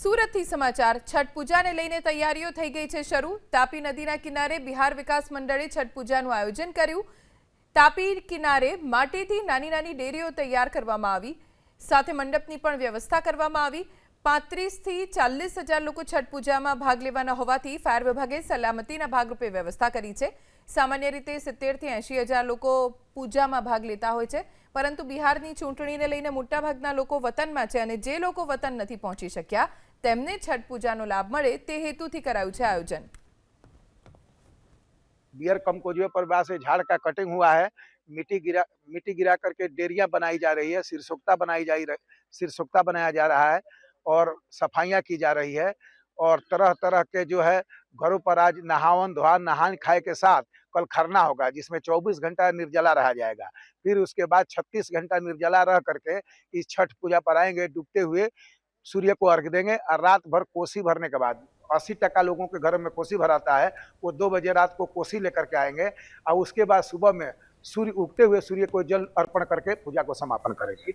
સુરતથી સમાચાર. છઠ પૂજાને લઈને તૈયારીઓ થઈ ગઈ છે શરૂ. તાપી નદીના કિનારે બિહાર વિકાસ મંડળે છઠ પૂજાનું આયોજન કર્યું. તાપી કિનારે માટીથી નાની નાની ડેરીઓ તૈયાર કરવામાં આવી. સાથે મંડપની પણ વ્યવસ્થા કરવામાં આવી. પાંત્રીસથી ચાલીસ હજાર લોકો છઠ પૂજામાં ભાગ લેવાના હોવાથી ફાયર વિભાગે સલામતીના ભાગરૂપે વ્યવસ્થા કરી છે. સામાન્ય રીતે સિત્તેરથી એંશી હજાર લોકો પૂજામાં ભાગ લેતા હોય છે, પરંતુ બિહારની ચૂંટણીને લઈને મોટાભાગના લોકો વતનમાં છે અને જે લોકો વતન નથી પહોંચી શક્યા તેમને છઠ પૂજાનો લાભ મળે તે હેતુથી કરાયું છે આયોજન बियर कमकोजियों पर वहाँ से झाड़ का कटिंग हुआ है मिट्टी गिरा मिट्टी गिरा करके डेरियां बनाई जा रही है सिरसुकता बनाई जा रही सिरसुकता बनाया जा रहा है और सफाइयाँ की जा रही है और तरह तरह के जो है घरों पर आज नहावन धोहान नहान खाए के साथ कल खरना होगा जिसमें 24 घंटा निर्जला रहा जाएगा फिर उसके बाद 36 घंटा निर्जला रह करके इस छठ पूजा पर आएंगे डूबते हुए सूर्य को अर्घ देंगे और रात भर कोसी भरने के बाद अस्सी टका लोगों के घर में कोसी भराता है, वो दो बजे रात को कोसी लेकर के आएँगे और उसके बाद सुबह में सूर्य उगते हुए सूर्य को जल अर्पण करके पूजा को समापन करेंगे।